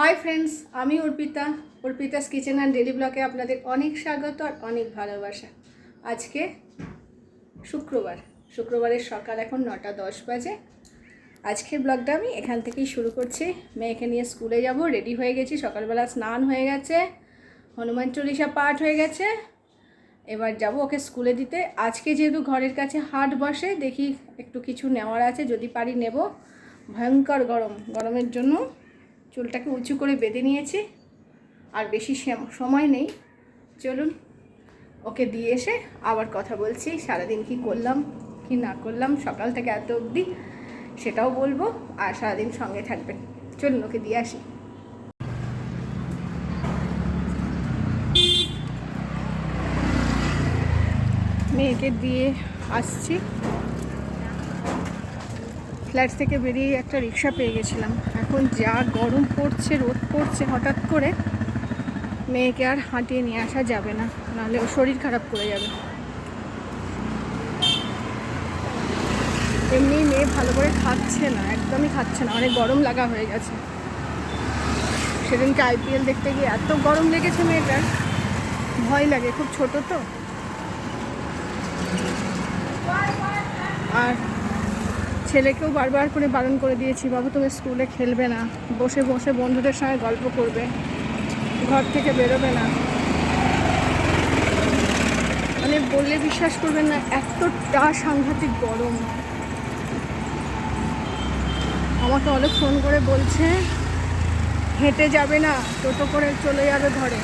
High friends আমি Arpita. Arpita's kitchen and daily ব্লগে আপনাদের অনেক স্বাগত আর অনেক ভালোবাসা। আজকে শুক্রবার। শুক্রবারের সকাল এখন নটা দশ বাজে। আজকের ব্লগটা আমি এখান থেকেই শুরু করছি। মেয়েকে নিয়ে স্কুলে যাব রেডি হয়ে গেছি। সকালবেলা স্নান হয়ে গেছে, হনুমান চল্লিশা পাঠ হয়ে গেছে। এবার যাব ওকে স্কুলে দিতে। আজকে যেহেতু ঘরের কাছে হাট বসে, দেখি একটু কিছু নেওয়ার আছে, যদি পারি নেব। ভয়ঙ্কর গরম। গরমের জন্য চুলটাকে উঁচু করে বেঁধে নিয়েছি। আর বেশি সেম- সময় নেই। চলুন, ওকে দিয়ে এসে আবার কথা বলছি, সারাদিন কি করলাম, কি না করলাম, সকাল থেকে এত অবধি সেটাও বলব, আর সারাদিন সঙ্গে থাকবেন। চলুন, ওকে দিয়ে আসি। মেয়েকে দিয়ে আসছি। ফ্ল্যাট থেকে বেরিয়ে একটা রিক্সা পেয়ে গেছিলাম। এখন যা গরম পড়ছে, রোদ পড়ছে, হঠাৎ করে মেয়েকে আর হাঁটিয়ে নিয়ে আসা যাবে না। নাহলে ও শরীর খারাপ করে যাবে। এমনি মেয়ে ভালো করে খাচ্ছে না, একদমই খাচ্ছে না। অনেক গরম লাগা হয়ে গেছে। সেদিনকে আইপিএল দেখতে গিয়ে এত গরম লেগেছে মেয়েটার। ভয় লাগে, খুব ছোট তো। আর ছেলেকেও বারবার করে বারণ করে দিয়েছি, বাবু, তুমি স্কুলে খেলবে না। বসে বসে বন্ধুদের সঙ্গে গল্প করবে। ঘর থেকে বেরোবে না। মানে বললে বিশ্বাস করবেন না, এতটা সাংঘাতিক গরম। আমাকে অনেক ফোন করে বলছে, হেঁটে যাবে না, টোটো করে চলে যাবে ঘরে।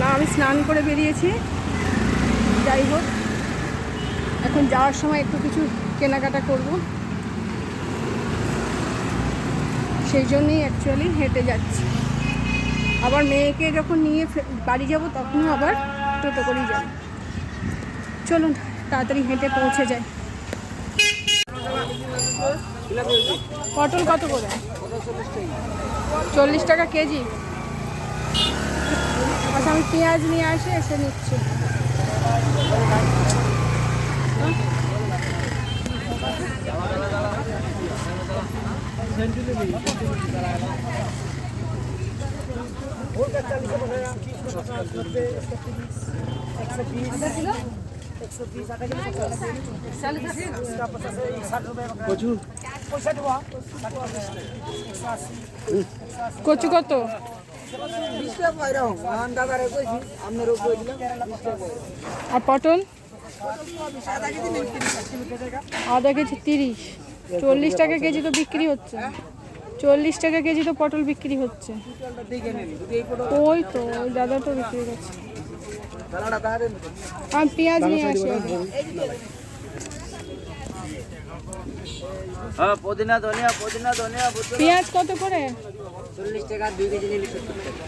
না, আমি স্নান করে বেরিয়েছি। যাই হোক এখন যাওয়ার সময় একটু কিছু কেনাকাটা করব। সেই জন্যই অ্যাকচুয়ালি হেঁটে যাচ্ছি। আবার মেয়েকে যখন নিয়ে বাড়ি যাব তখনও আবার টোটো করেই যাব। চলুন, তাড়াতাড়ি হেঁটে পৌঁছে যাই। পটল কত করে? চল্লিশ টাকা কেজি। আচ্ছা আমি পেঁয়াজ নিয়ে আসে, এসে নিচ্ছি। কচু কত? আর পটল? আধা কেজি তিরিশ। চল্লিশ টাকা কেজি তো বিক্রি হচ্ছে। চল্লিশ টাকা কেজি তো পটল বিক্রি হচ্ছে। ওই তো ওই দাদা তো বিক্রি করছে। আমি পেঁয়াজ নিয়ে আসি। হ্যাঁ পুদিনা ধনিয়া পুদিনা ধনিয়া পেঁয়াজ কত করে? চল্লিশ টাকা দুই কেজি নিলে সত্তর টাকা।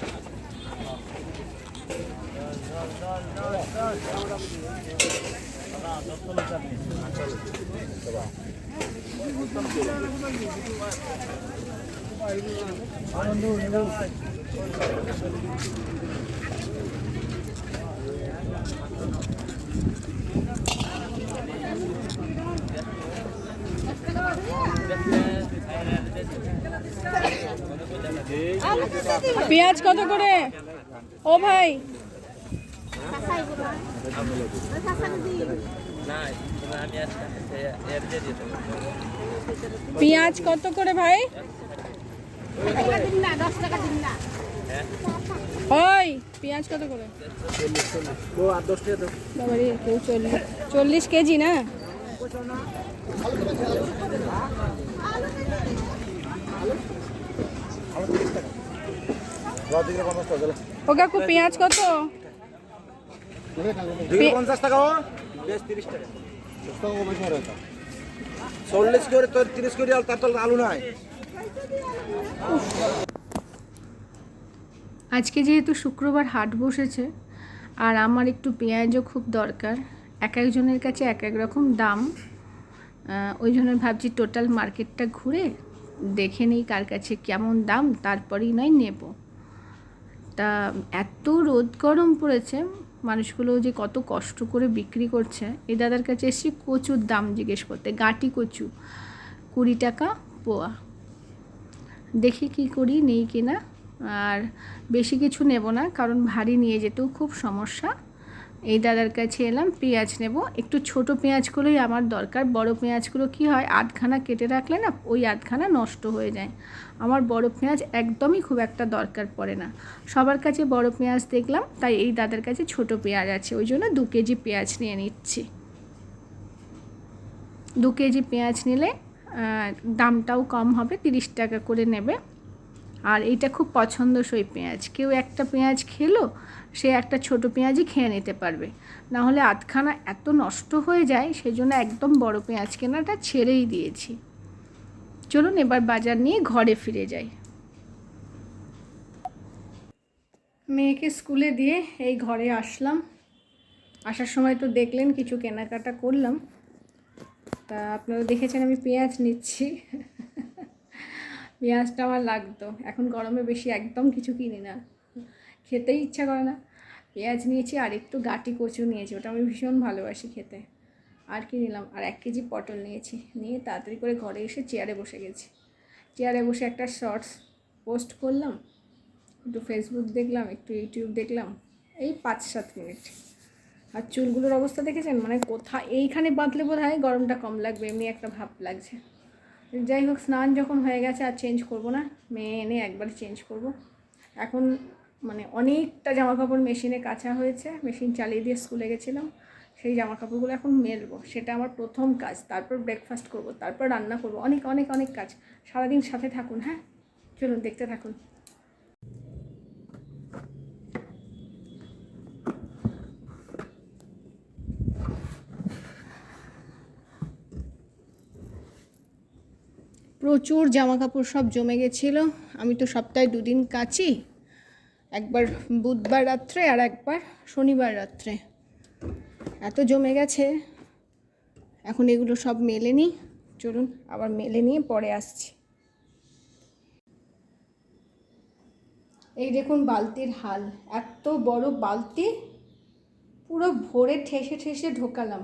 পেঁয়াজ কত করে? ও ভাই। পেঁয়াজ কত করে ভাই? ওই, পেঁয়াজ কত করে? বাবারে চল্লিশ চল্লিশ কেজি না? ও পেঁয়াজ কত? চল্লিশ করে তোর তিরিশ করে তার আলু নাই। আজকে যেহেতু শুক্রবার হাট বসেছে, আর আমার একটু পেঁয়াজও খুব দরকার, এক একজনের কাছে এক এক রকম দাম ওই জন্য ভাবছি টোটাল মার্কেটটা ঘুরে দেখে নিই কার কাছে কেমন দাম, তারপরেই নয় নেব। তা এত রোদ গরম পড়েছে মানুষগুলো যে কত কষ্ট করে বিক্রি করছে, এই দাদার কাছে এসেছি কচুর দাম জিজ্ঞেস করতে, গাটি কচু কুড়ি টাকা পোয়া। দেখি কি করি, নেই কিনা আর বেশি কিছু নেব না, কারণ ভারী নিয়ে যেতেও খুব সমস্যা। এই দাদার কাছে এলাম, পেঁয়াজ নেব। একটু ছোট পেঁয়াজগুলোই আমার দরকার। বড় পেঁয়াজগুলো কি হয়, আধখানা কেটে রাখলে না ওই আধখানা নষ্ট হয়ে যায়। আমার বড় পেঁয়াজ একদমই খুব একটা দরকার পড়ে না। সবার কাছে বড় পেঁয়াজ দেখলাম, তাই এই দাদার কাছে ছোট পেঁয়াজ আছে। ওই জন্য দু কেজি পেঁয়াজ নিয়ে নিচ্ছি। দু কেজি পেঁয়াজ নিলে দামটাও কম হবে, তিরিশ টাকা করে নেবে। আর এইটা খুব পছন্দসই পেঁয়াজ। কেউ একটা পেঁয়াজ খেলো, সে একটা ছোট পেঁয়াজই খেয়ে নিতে পারবে। না হলে আধখানা এত নষ্ট হয়ে যায় সেই জন্য একদম বড় পেঁয়াজ কেনাটা ছেড়েই দিয়েছি। চলুন এবার বাজার নিয়ে ঘরে ফিরে যাই। মেয়েকে স্কুলে দিয়ে এই ঘরে আসলাম। আসার সময় তো দেখলেন, কিছু কেনাকাটা করলাম। তা আপনারা দেখেছেন আমি পেঁয়াজ নিচ্ছি। পেঁয়াজটা আমার লাগতো। এখন গরমে বেশি একদম কিছু কিনি না। খেতেই ইচ্ছা করে না। পেঁয়াজ নিয়েছি আর একটু গাটি কচু নিয়েছি। ওটা আমি ভীষণ ভালোবাসি খেতে। আর কি নিলাম? আর এক কেজি পটল নিয়েছি। নিয়ে তাড়াতাড়ি করে ঘরে এসে চেয়ারে বসে গেছি। চেয়ারে বসে একটা শর্টস পোস্ট করলাম। একটু ফেসবুক দেখলাম, একটু ইউটিউব দেখলাম। এই পাঁচ সাত মিনিট আর চুলগুলোর অবস্থা দেখেছেন? মানে কোথা এইখানে বাঁধলে বোধ হয় গরমটা কম লাগবে, এমনি একটা ভাব লাগছে। যাই হোক স্নান যখন হয়ে গেছে আর চেঞ্জ করব না, মেয়ে এনে একবার চেঞ্জ করব। এখন মানে অনেকটা জামা কাপড় মেশিনে কাচা হয়েছে মেশিন চালিয়ে দিয়ে স্কুলে গেছিলাম, সেই জামা কাপড়গুলো এখন মেলবো। সেটা আমার প্রথম কাজ, তারপর ব্রেকফাস্ট করব, তারপর রান্না করব, অনেক অনেক অনেক কাজ। সারাদিন সাথে থাকুন হ্যাঁ? চলুন, দেখতে থাকুন। প্রচুর জামা কাপড় সব জমে গেছিল। আমি তো সপ্তাহে দুদিন কাচি, একবার বুধবার রাত্রে আর একবার শনিবার রাত্রে। এত জমে গেছে, এখন এগুলো সব মেলে নিই। চলুন, আবার মেলে নিয়ে পরে আসছি। এই দেখুন বালতির হাল, এত বড় বালতি, পুরো ভরে ঠেসে ঠেসে ঢোকালাম।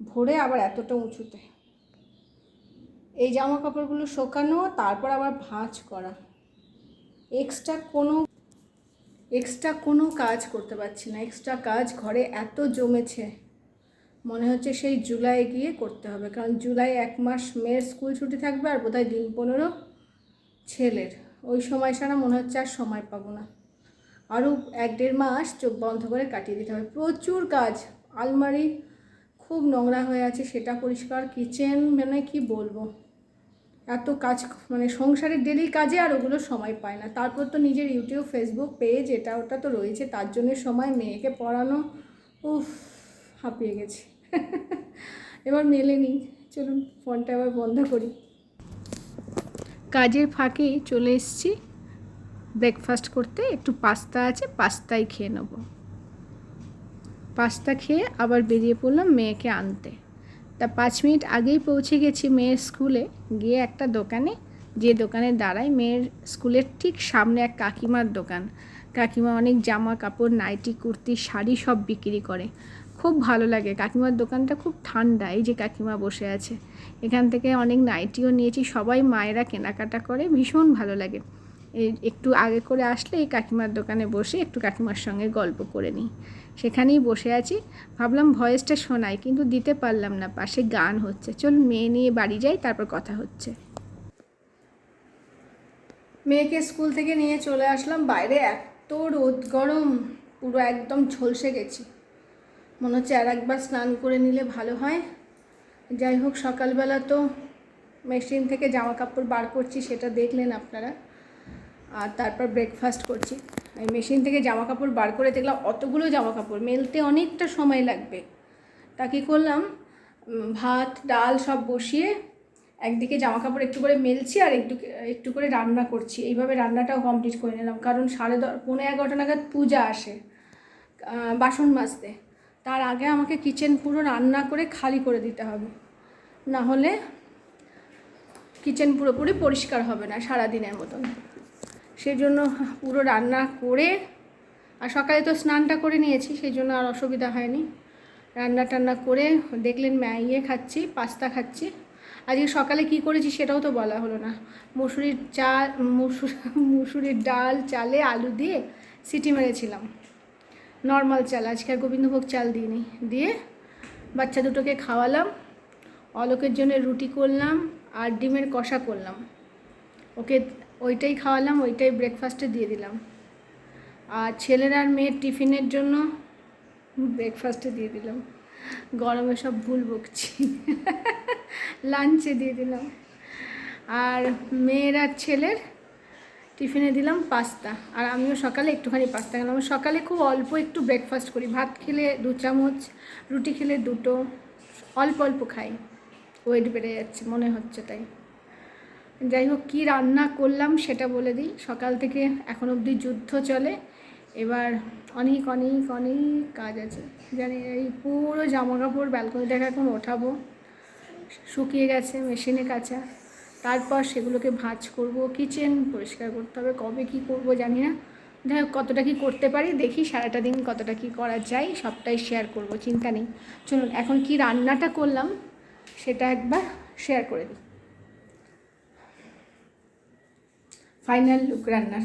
ভরে আবার এতটা উঁচুতে। এই জামা কাপড়গুলো শোকানো, তারপর আবার ভাঁজ করা। এক্সট্রা কোনো এক্সট্রা কোনো কাজ করতে পারছি না। এক্সট্রা কাজ ঘরে এত জমেছে, মনে হচ্ছে সেই জুলাই গিয়ে করতে হবে। কারণ জুলাই এক মাস মেয়ের স্কুল ছুটি থাকবে আর বোধহয় দিন পনেরো ছেলের। ওই সময় ছাড়া মনে হচ্ছে আর সময় পাবো না। আরও এক দেড় মাস চোখ বন্ধ করে কাটিয়ে দিতে হবে। প্রচুর কাজ, আলমারি খুব নোংরা হয়ে আছে, সেটা পরিষ্কার কিচেন মানে কি বলব? এত কাজ মানে সংসারের ডেলি কাজে আর ওগুলো সময় পায় না। তারপর তো নিজের ইউটিউব ফেসবুক পেজ এটা ওটা তো রয়েছে, তার জন্য সময় মেয়েকে পড়ানো, উফ, হাঁপিয়ে গেছি। এবার মেলে নিই চলুন, ফোনটা আবার বন্ধ করি। কাজের ফাঁকে চলে এসছি। ব্রেকফাস্ট করতে, একটু পাস্তা আছে, পাস্তাই খেয়ে নেব। পাস্তা খেয়ে আবার বেরিয়ে পড়লাম মেয়েকে আনতে। তা পাঁচ মিনিট আগেই পৌঁছে গেছি মেয়ের স্কুলে। গিয়ে একটা দোকানে, যে দোকানে দাঁড়াই মেয়ের স্কুলের ঠিক সামনে এক কাকিমার দোকান। কাকিমা অনেক জামা কাপড়, নাইটি, কুর্তি, শাড়ি সব বিক্রি করে। খুব ভালো লাগে। কাকিমার দোকানটা খুব ঠান্ডা, এই যে কাকিমা বসে আছে। এখান থেকে অনেক নাইটিও নিয়েছি, সবাই মায়েরা কেনাকাটা করে, ভীষণ ভালো লাগে। একটু আগে করে আসলে এই কাকিমার দোকানে বসে একটু কাকিমার সঙ্গে গল্প করে নিই। সেখানেই বসে আছি। ভাবলাম ভয়েসটা শোনাই, কিন্তু দিতে পারলাম না। পাশে গান হচ্ছে। চল মেয়ে নিয়ে বাড়ি যাই, তারপর কথা হচ্ছে। মেয়েকে স্কুল থেকে নিয়ে চলে আসলাম। বাইরে এত রোদ, গরম, পুরো একদম ঝলসে গেছি। মনে হচ্ছে আর একবার স্নান করে নিলে ভালো হয়। যাই হোক, সকালবেলা তো মেশিন থেকে জামা কাপড় বার করছি, সেটা দেখলেন আপনারা। আর তারপর ব্রেকফাস্ট করছি। এই মেশিন থেকে জামা কাপড় বার করে দেখলাম অতগুলো জামা কাপড় মেলতে অনেকটা সময় লাগবে। তা কী করলাম? ভাত, ডাল সব বসিয়ে একদিকে জামা কাপড় একটু করে মেলছি আর একটু একটু করে রান্না করছি। এইভাবে রান্নাটাও কমপ্লিট করে নিলাম। কারণ সাড়ে দশ পনেরো এগারোটা নাগাদ পূজা আসে বাসন মাজতে। তার আগে আমাকে কিচেন পুরো রান্না করে খালি করে দিতে হবে। না হলে কিচেন পুরোপুরি পরিষ্কার হবে না সারা দিনের মতন। সেই জন্য পুরো রান্না করে আর সকালে তো স্নানটা করে নিয়েছি সেই জন্য আর অসুবিধা হয়নি। রান্না টান্না করে দেখলেন ম্যা ইয়ে খাচ্ছি, পাস্তা খাচ্ছি। আজকে সকালে কি করেছি সেটাও তো বলা হলো না। মুসুরির চাল, মুসুর, মুসুরির ডাল, চালে আলু দিয়ে সিটি মেরেছিলাম। নর্মাল চাল, আজকে আর গোবিন্দভোগ চাল দিইনি। দিয়ে বাচ্চা দুটোকে খাওয়ালাম, অলোকের জন্য রুটি করলাম আর ডিমের কষা করলাম। ওকে ওইটাই খাওয়ালাম, ওইটাই ব্রেকফাস্টে দিয়ে দিলাম। আর ছেলের আর মেয়ের টিফিনের জন্য ব্রেকফাস্টে দিয়ে দিলাম। গরমে সব ভুল বকছি। লাঞ্চে দিয়ে দিলাম। আর মেয়ের আর ছেলের টিফিনে দিলাম পাস্তা। আর আমিও সকালে একটুখানি পাস্তা খেলাম। আমি সকালে খুব অল্প একটু ব্রেকফাস্ট করি। ভাত খেলে দু চামচ, রুটি খেলে দুটো। অল্প অল্প খাই। ওয়েট বেড়ে যাচ্ছে, মনে হচ্ছে তাই। যাই হোক কী রান্না করলাম সেটা বলে দিই। সকাল থেকে এখন অবধি যুদ্ধ চলে। এবার অনেক অনেক অনেক কাজ আছে। জানি এই পুরো জামা কাপড় ব্যালকনিটাকে এখন ওঠাবো। শুকিয়ে গেছে মেশিনে কাচা। তারপর সেগুলোকে ভাঁজ করব কিচেন পরিষ্কার করতে হবে, কবে কি করব জানি না। যাই হোক, কতটা কি করতে পারি দেখি, সারাটা দিন কতটা কি করা যায়, সবটাই শেয়ার করব, চিন্তা নেই। চলুন, এখন কি রান্নাটা করলাম, সেটা একবার শেয়ার করে দিই। ফাইনাল লুক রান্নার।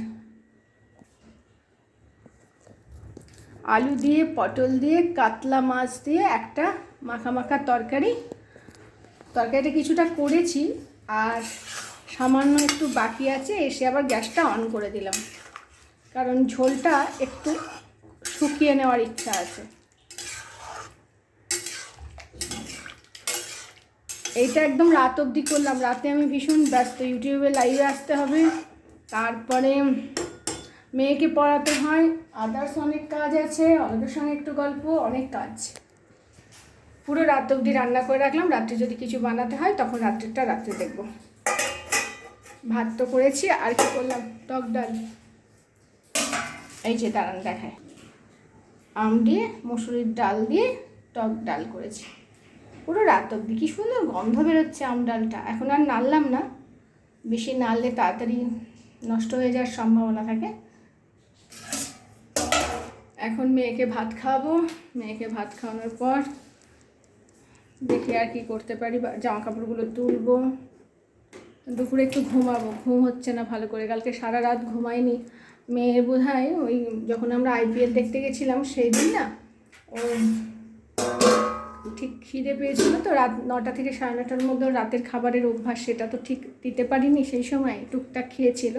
আলু দিয়ে, পটল দিয়ে, কাতলা মাছ দিয়ে একটা মাখা মাখা তরকারি। তরকারিটা কিছুটা করেছি, আর সামান্য একটু বাকি আছে, এসে আবার গ্যাসটা অন করে দিলাম। কারণ ঝোলটা একটু শুকিয়ে নেওয়ার ইচ্ছা আছে। এইটা একদম রাত অবধি করলাম। রাতে আমি ভীষণ ব্যস্ত। ইউটিউবে লাইভে আসতে হবে। তারপরে মেয়েকে পড়াতে হয় আদার্স অনেক কাজ আছে অনেকের সঙ্গে একটু গল্প, অনেক কাজ। পুরো রাত অবধি রান্না করে রাখলাম, রাত্রে যদি কিছু বানাতে হয়, তখন রাত্রিটা রাত্রে দেখব। ভাত তো করেছি, আর কি করলাম? টক ডাল। এই যে দাঁড়ান দেখায় আম দিয়ে, মুসুরির ডাল দিয়ে টক ডাল করেছি। পুরো রাত অবধি, কি সুন্দর গন্ধ বেরোচ্ছে আম ডালটা। এখন আর নাড়লাম না। বেশি নাড়লে তাড়াতাড়ি নষ্ট হয়ে যাওয়ার সম্ভাবনা থাকে। এখন মেয়েকে ভাত খাওয়াবো। মেয়েকে ভাত খাওয়ানোর পর দেখি আর কি করতে পারি। জামা কাপড়গুলো তুলবো। দুপুরে একটু ঘুমাবো। ঘুম হচ্ছে না ভালো করে। কালকে সারা রাত ঘুমাইনি। মেয়ের বোধ হয় ওই যখন আমরা আইপিএল দেখতে গেছিলাম, সেই দিন না ও ঠিক খিদে পেয়েছিল তো রাত নটা থেকে সাড়ে নটার মধ্যে রাতের খাবারের অভ্যাস সেটা তো ঠিক দিতে পারিনি, সেই সময় টুকটাক খেয়েছিল।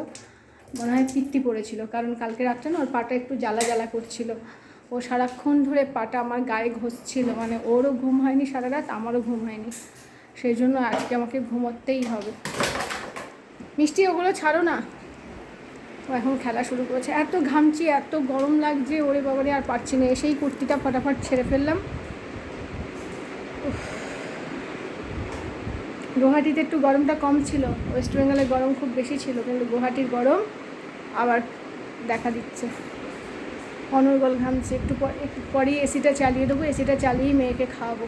মনে হয় পিত্তি পড়েছিল, কারণ কালকে রাত্রে না ওর পাটা একটু জ্বালা জ্বালা করছিল। ও সারাক্ষণ ধরে পাটা আমার গায়ে ঘষছিল মানে ওরও ঘুম হয়নি সারা রাত, আমারও ঘুম হয়নি। সেই জন্য আজকে আমাকে ঘুমোতেই হবে। মিষ্টি, ওগুলো ছাড়ো না। ও এখন খেলা শুরু করেছে। এত ঘামছি এত গরম লাগছে, ওরে বাবারে, আর পারছি না। এসেই কুর্তিটা ফটাফট ছেড়ে ফেললাম। গুয়াহাটিতে একটু গরমটা কম ছিল, ওয়েস্ট বেঙ্গলে গরম খুব বেশি ছিল, কিন্তু গুয়াহাটির গরম আবার দেখা দিচ্ছে। অনর্গল ঘামছে, একটু পর, একটু পরেই এসিটা চালিয়ে দেবো, এসিটা চালিয়েই মেয়েকে খাওয়াবো।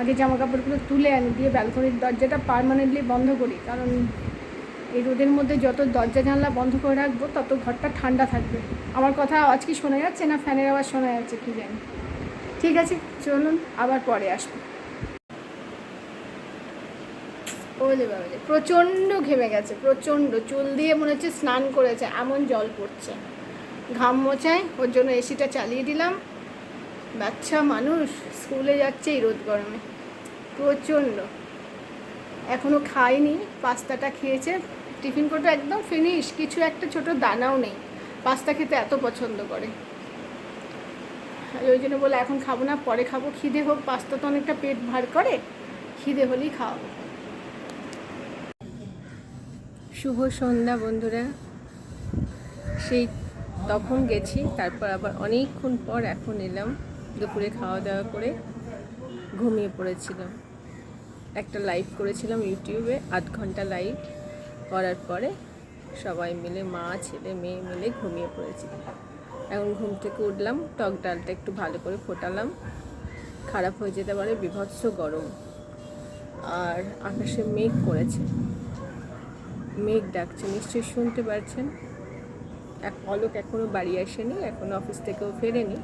আগে জামা কাপড়গুলো তুলে আনি, দিয়ে ব্যালকনির দরজাটা পারমানেন্টলি বন্ধ করি, কারণ এই রোদের মধ্যে যত দরজা জানলা বন্ধ করে রাখব, তত ঘরটা ঠান্ডা থাকবে। আমার কথা আওয়াজ কি শোনা যাচ্ছে না ফ্যানের আওয়াজ শোনা যাচ্ছে, কি জানি। ঠিক আছে, চলুন, আবার পরে আসব। ওলে বাবালে প্রচণ্ড ঘেমে গেছে, প্রচণ্ড। চুল দিয়ে মনে হচ্ছে স্নান করেছে, এমন জল পড়ছে। ঘাম মোচায় ওর জন্য এসিটা চালিয়ে দিলাম। বাচ্চা মানুষ, স্কুলে যাচ্ছে এই রোদ গরমে। প্রচণ্ড। এখনও খায়নি, পাস্তাটা খেয়েছে। টিফিন কোটা একদম ফিনিশ কিছু একটা ছোট দানাও নেই। পাস্তা খেতে এত পছন্দ করে। ওই জন্য বলে এখন খাব না, পরে খাব। খিদে হোক, পাস্তা তো অনেকটা পেট ভার করে, খিদে হলেই খাওয়াবো। শুভ সন্ধ্যা বন্ধুরা। সেই তখন গেছি, তারপর আবার অনেকক্ষণ পর এখন এলাম দুপুরে খাওয়া দাওয়া করে ঘুমিয়ে পড়েছিলাম। একটা লাইভ করেছিলাম ইউটিউবে, আধ ঘণ্টা লাইভ করার পরে সবাই মিলে, মা, ছেলে, মেয়ে মিলে ঘুমিয়ে পড়েছিলাম। এখন ঘুম থেকে উঠলাম, টক ডালটা একটু ভালো করে ফোটালাম, খারাপ হয়ে যেতে পারে, বিভৎস গরম। আর আকাশে মেঘ করেছে। মেঘ ডাকছে, নিশ্চয়ই শুনতে পারছেন। এক অলোক এখনও বাড়ি আসেনি এখনও অফিস থেকেও ফেরেনি।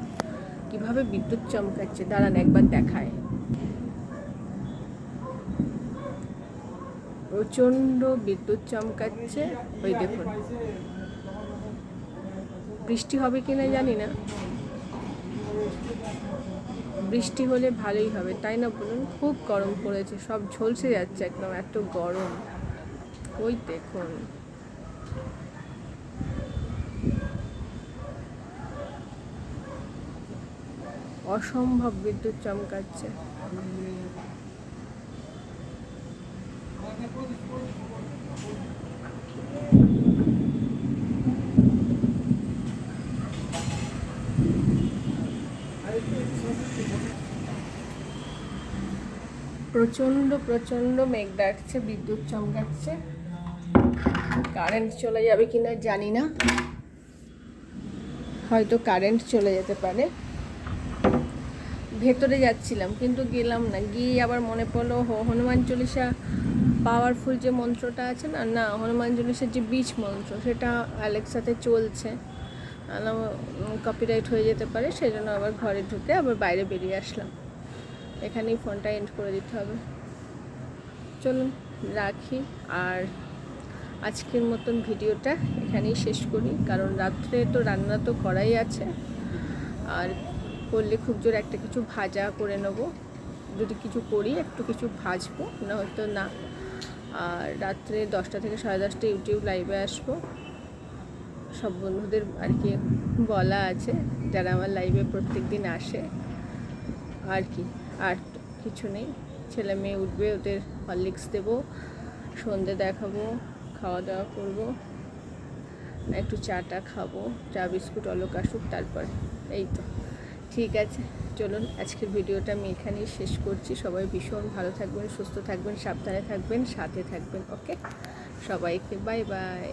কীভাবে বিদ্যুৎ চমকাচ্ছে, দাঁড়ান একবার দেখায়। প্রচণ্ড বিদ্যুৎ চমকাচ্ছে, ওই দেখুন। বৃষ্টি হবে কিনা জানি না। বৃষ্টি হলে ভালোই হবে, তাই না বলুন? খুব গরম পড়েছে, সব ঝলসে যাচ্ছে একদম, এত গরম। ওই দেখুন। অসম্ভব বিদ্যুৎ চমকাচ্ছে। প্রচণ্ড প্রচণ্ড মেঘ ডাকছে বিদ্যুৎ চমকাচ্ছে। কারেন্ট চলে যাবে কিনা জানি না। হয়তো কারেন্ট চলে যেতে পারে। ভেতরে যাচ্ছিলাম, কিন্তু গেলাম না। গিয়ে আবার মনে পড়ল হনুমান চল্লিশা পাওয়ারফুল যে মন্ত্রটা আছে না না, হনুমান চল্লিশার যে বীজ মন্ত্র, সেটা অ্যালেক্সাতে চলছে। কপিরাইট হয়ে যেতে পারে সেই জন্য আবার ঘরে ঢুকে আবার বাইরে বেরিয়ে আসলাম। এখানেই ফোনটা এন্ড করে দিতে হবে। চলুন, রাখি। আর আজকের মতন ভিডিওটা এখানেই শেষ করি, কারণ রাত্রে তো রান্না তো করাই আছে। আর করলে খুব জোর একটা কিছু ভাজা করে নেব। যদি কিছু করি, একটু কিছু ভাজবো না হয়তো না। আর রাত্রে দশটা থেকে সাড়ে দশটা ইউটিউব লাইভে আসব। সব বন্ধুদের আর কি বলা আছে, যারা আমার লাইভে প্রত্যেক দিন আসে। আর কি, আর কিছু নেই। ছেলে মেয়ে উঠবে, ওদের হরলিক্স দেবো, সন্ধে দেখাবো। খাওয়া দাওয়া করব। একটু চাটা খাব চা বিস্কুট, অলোক আসুক, তারপর। এই তো। ঠিক আছে, চলুন আজকের ভিডিওটা আমি এখানেই শেষ করছি। সবাই ভীষণ ভালো থাকবেন, সুস্থ থাকবেন, সাবধানে থাকবেন, সাথে থাকবেন, ওকে? সবাইকে বাই বাই।